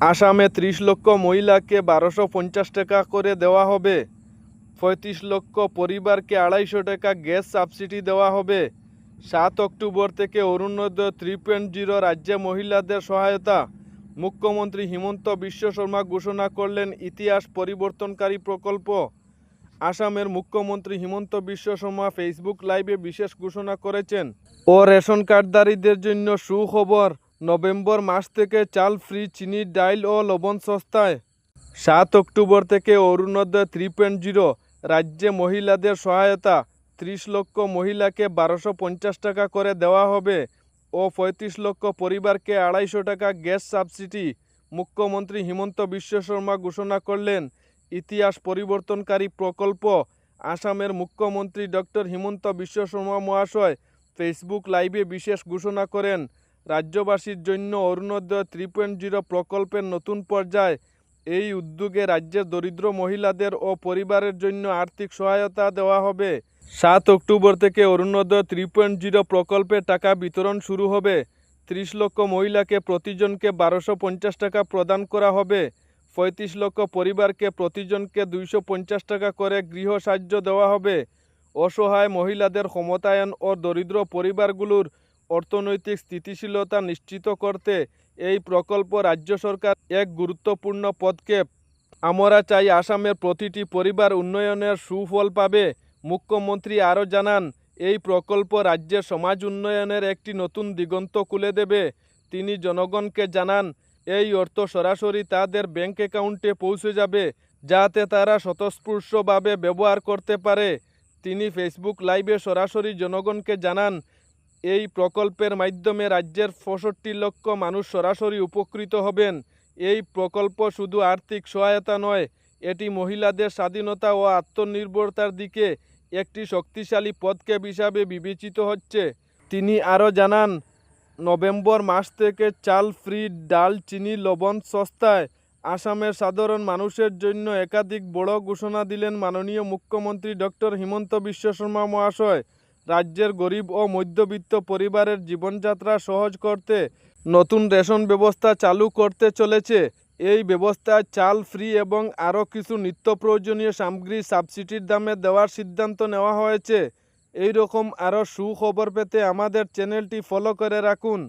আসামে ত্রিশ লক্ষ মহিলাকে বারোশো পঞ্চাশ টাকা করে দেওয়া হবে। পঁয়ত্রিশ লক্ষ পরিবারকে আড়াইশো টাকা গ্যাস সাবসিডি দেওয়া হবে। সাত অক্টোবর থেকে অরুণোদয় থ্রি পয়েন্ট জিরো রাজ্যে মহিলাদের সহায়তা। মুখ্যমন্ত্রী হিমন্ত বিশ্ব শর্মা ঘোষণা করলেন ইতিহাস পরিবর্তনকারী প্রকল্প। আসামের মুখ্যমন্ত্রী হিমন্ত বিশ্ব শর্মা ফেসবুক লাইভে বিশেষ ঘোষণা করেছেন। ও রেশন কার্ডধারীদের জন্য সুখবর। নভেম্বর মাস থেকে চাল ফ্রি, চিনি, ডাইল ও লবণ সস্তায়। সাত অক্টোবর থেকে অরুণোদয় থ্রি পয়েন্ট জিরো। রাজ্যে মহিলাদের সহায়তা। ত্রিশ লক্ষ মহিলাকে বারোশো পঞ্চাশ টাকা করে দেওয়া হবে ও পঁয়ত্রিশ লক্ষ পরিবারকে আড়াইশো টাকা গ্যাস সাবসিডি। মুখ্যমন্ত্রী হিমন্ত বিশ্ব শর্মা ঘোষণা করলেন, ইতিহাস পরিবর্তনকারী প্রকল্প। আসামের মুখ্যমন্ত্রী ডক্টর হিমন্ত বিশ্ব শর্মা মহাশয় ফেসবুক লাইভে বিশেষ ঘোষণা করেন রাজ্যবাসীর জন্য অরুণোদয় থ্রি পয়েন্ট জিরো প্রকল্পের নতুন পর্যায় এই উদ্যোগে রাজ্যের দরিদ্র মহিলাদের ও পরিবারের জন্য আর্থিক সহায়তা দেওয়া হবে। সাত অক্টোবর থেকে অরুণোদয় থ্রি পয়েন্ট জিরো প্রকল্পের টাকা বিতরণ শুরু হবে। ত্রিশ লক্ষ মহিলাকে প্রতিজনকে বারোশো পঞ্চাশ টাকা প্রদান করা হবে। পঁয়ত্রিশ লক্ষ পরিবারকে প্রতিজনকে দুইশো পঞ্চাশ টাকা করে গৃহ সাহায্য দেওয়া হবে। অসহায় মহিলাদের ক্ষমতায়ন ও দরিদ্র পরিবারগুলোর অর্থনৈতিক স্থিতিশীলতা নিশ্চিত করতে এই প্রকল্প রাজ্য সরকার এক গুরুত্বপূর্ণ পদক্ষেপ। আমরা চাই আসামের প্রতিটি পরিবার উন্নয়নের সুফল পাবে। মুখ্যমন্ত্রী আরও জানান, এই প্রকল্প রাজ্যের সমাজ উন্নয়নের একটি নতুন দিগন্ত খুলে দেবে। তিনি জনগণকে জানান, এই অর্থ সরাসরি তাদের ব্যাংক অ্যাকাউন্টে পৌঁছে যাবে, যাতে তারা স্বতঃস্ফূর্তভাবে ব্যবহার করতে পারে। তিনি ফেসবুক লাইভে সরাসরি জনগণকে জানান এই প্রকল্পের মাধ্যমে রাজ্যের পঁয়ষট্টি লক্ষ মানুষ সরাসরি উপকৃত হবেন। এই প্রকল্প শুধু আর্থিক সহায়তা নয়, এটি মহিলাদের স্বাধীনতা ও আত্মনির্ভরতার দিকে একটি শক্তিশালী পদক্ষেপ হিসাবে বিবেচিত হচ্ছে। তিনি আরও জানান, নভেম্বর মাস থেকে চাল ফ্রি ডাল, চিনি, লবণ, সস্তায় আসামের সাধারণ মানুষের জন্য একাধিক বড় ঘোষণা দিলেন মাননীয় মুখ্যমন্ত্রী ডক্টর হিমন্ত বিশ্ব শর্মা মহাশয়। রাজ্যের গরিব ও মধ্যবিত্ত পরিবারের জীবনযাত্রা সহজ করতে নতুন রেশন ব্যবস্থা চালু করতে চলেছে। এই ব্যবস্থায় চাল ফ্রি এবং আরও কিছু নিত্য প্রয়োজনীয় সামগ্রী সাবসিডির দামে দেওয়ার সিদ্ধান্ত নেওয়া হয়েছে। এই রকম আরও সুখবর পেতে আমাদের চ্যানেলটি ফলো করে রাখুন।